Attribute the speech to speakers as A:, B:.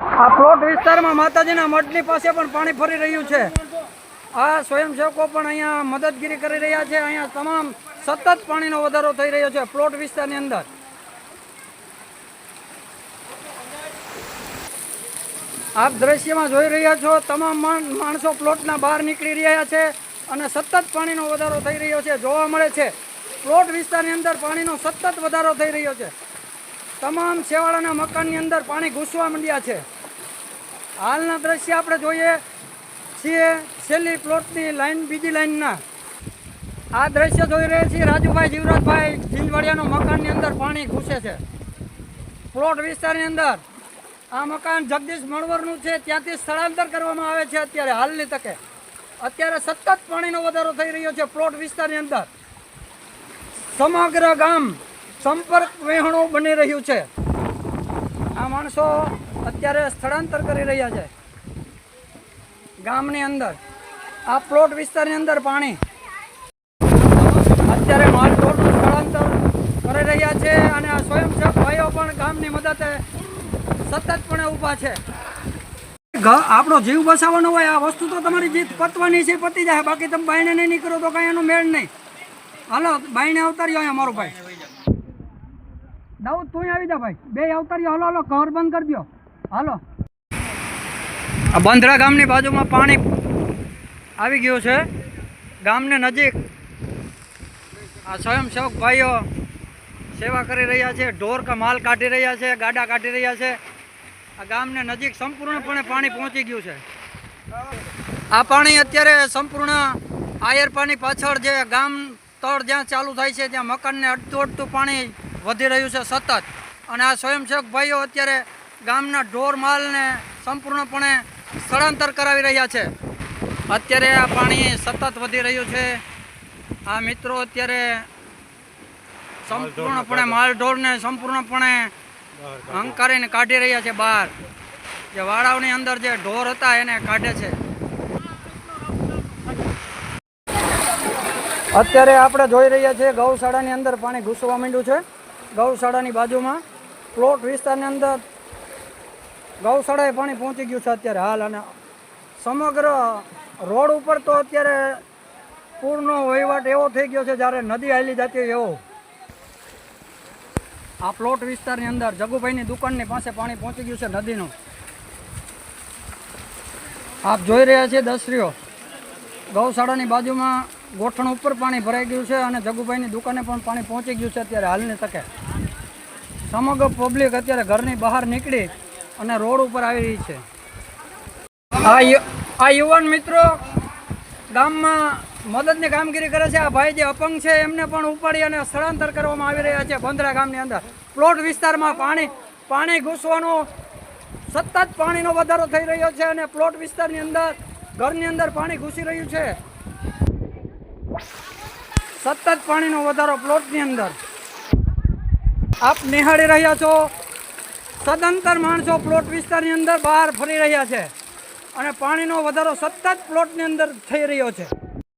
A: આ પ્લોટ વિસ્તારમાં માતાજીના મઠની પાસે પણ પાણી ફરી રહ્યું છે. આ સ્વયંસેવકો પણ અહીંયા મદદગીરી કરી રહ્યા છે. અહીંયા તમામ સતત પાણીનો વધારો થઈ રહ્યો છે પ્લોટ વિસ્તારની અંદર. આપ દ્રશ્યમાં જોઈ રહ્યા છો તમામ માણ- માણસો પ્લોટના બહાર નીકળી રહ્યા છે અને સતત પાણીનો વધારો થઈ રહ્યો છે. જોવા મળે છે પ્લોટ વિસ્તારની અંદર પાણીનો સતત વધારો થઈ રહ્યો છે. તમામ છેવાડાના મકાનની અંદર પાણી ઘૂસવા માંડ્યા છે. હાલના દ્રશ્ય આપણે જોઈએ છીએ છેલ્લી પ્લોટની લાઈન બીજી લાઈનના આ દ્રશ્ય જોઈ રહ્યા છીએ રાજુભાઈ જીવરાજભાઈ જીંજવાડિયાનું મકાનની અંદર પાણી ઘૂસે છે. પ્લોટ વિસ્તારની અંદર આ મકાન જગદીશ મળવરનું છે. ત્યાંથી સ્થળાંતર કરવામાં આવે છે અત્યારે, હાલની તકે. અત્યારે સતત પાણીનો વધારો થઈ રહ્યો છે પ્લોટ વિસ્તારની અંદર. સમગ્ર ગામ સંપર્ક વહેણું બની રહ્યું છે. આ માણસો અત્યારે સ્થળાંતર કરી રહ્યા છે. ગામની અંદર. આ પ્લોટ વિસ્તારની અંદર પાણી. અત્યારે માલ પ્લોટનું સ્થળાંતર કરી રહ્યા છે અને આ સ્વયંસેવક ભાઈઓ પણ ગામની મદદે સતતપણે ઊભા છે. આપણો જીવ બસાવવાનો હોય, આ વસ્તુ તો તમારી જીત પતવાની છે, પતી જાય. બાકી તમે બાયણે નહીં નીકળો તો કાંઈ એનો મેળ નહીં. હાલો, બાયણે અવતાર્યો અહીંયા મારો ભાઈ. દાઉદ, તું આવી જા ભાઈ. બે અવતારી, હાલો હાલો કવર બંધ કરી દો હાલો. આ બંધરા ગામની બાજુમાં પાણી આવી ગયું છે. ગામને નજીક આ સ્વયંસેવક ભાઈઓ સેવા કરી રહ્યા છે. ઢોર કા માલ કાઢી રહ્યા છે, ગાડા કાઢી રહ્યા છે. આ ગામને નજીક સંપૂર્ણપણે પાણી પહોંચી ગયું છે. આ પાણી અત્યારે સંપૂર્ણ આયર પાણી પાછળ જે ગામ તળ જ્યાં ચાલુ થાય છે, ત્યાં મકાનને અડતું અડતું પાણી વધી રહ્યું છે સતત. અને આ સ્વયંસેવક ભાઈઓ અત્યારે ગામના ઢોર માલને સંપૂર્ણપણે સ્થળાંતર કરાવી રહ્યા છે. અત્યારે આ પાણી સતત વધી રહ્યું છે. આ મિત્રો અત્યારે સંપૂર્ણપણે માલ ઢોરને સંપૂર્ણપણે હંકારીને કાઢી રહ્યા છે બહાર. જે વાડાઓની અંદર જે ઢોર હતા એને કાઢે છે. અત્યારે આપણે જોઈ રહ્યા છીએ ગૌશાળાની અંદર પાણી ઘૂસવા માંડ્યું છે. ગૌશાળાની બાજુમાં પ્લોટ વિસ્તારની અંદર ગૌશાળાએ પાણી પહોંચી ગયું છે અત્યારે હાલ અને સમગ્ર રોડ ઉપર તો અત્યારે પૂરનો વહીવટ એવો થઈ ગયો છે જ્યારે નદી હાલી જતી એવો. આ પ્લોટ વિસ્તારની અંદર જગુભાઈની દુકાનની પાસે પાણી પહોંચી ગયું છે નદીનું. આપ જોઈ રહ્યા છીએ દસરીઓ. ગૌશાળાની બાજુમાં ગોઠણ ઉપર પાણી ભરાઈ ગયું છે અને જગુભાઈની દુકાને પણ પાણી પહોંચી ગયું છે અત્યારે હાલની તકે. સમગ્ર પબ્લિક અત્યારે ઘરની બહાર નીકળી અને રોડ ઉપર આવી રહી છે. આ યુવાન મિત્રો ગામમાં મદદની કામગીરી કરે છે. આ ભાઈ જે અપંગ છે એમને પણ ઉપાડી અને સ્થળાંતર કરવામાં આવી રહ્યા છે બંદરા ગામની અંદર. પ્લોટ વિસ્તારમાં પાણી પાણી ઘૂસવાનો, સતત પાણીનો વધારો થઈ રહ્યો છે અને પ્લોટ વિસ્તારની અંદર, ઘરની અંદર પાણી ઘૂસી રહ્યું છે. સતત પાણીનો વધારો પ્લોટની અંદર. આપ નિહાળી રહ્યા છો, સદંતર માણસો પ્લોટ વિસ્તારની અંદર બહાર ફરી રહ્યા છે અને પાણીનો વધારો સતત પ્લોટની અંદર થઈ રહ્યો છે.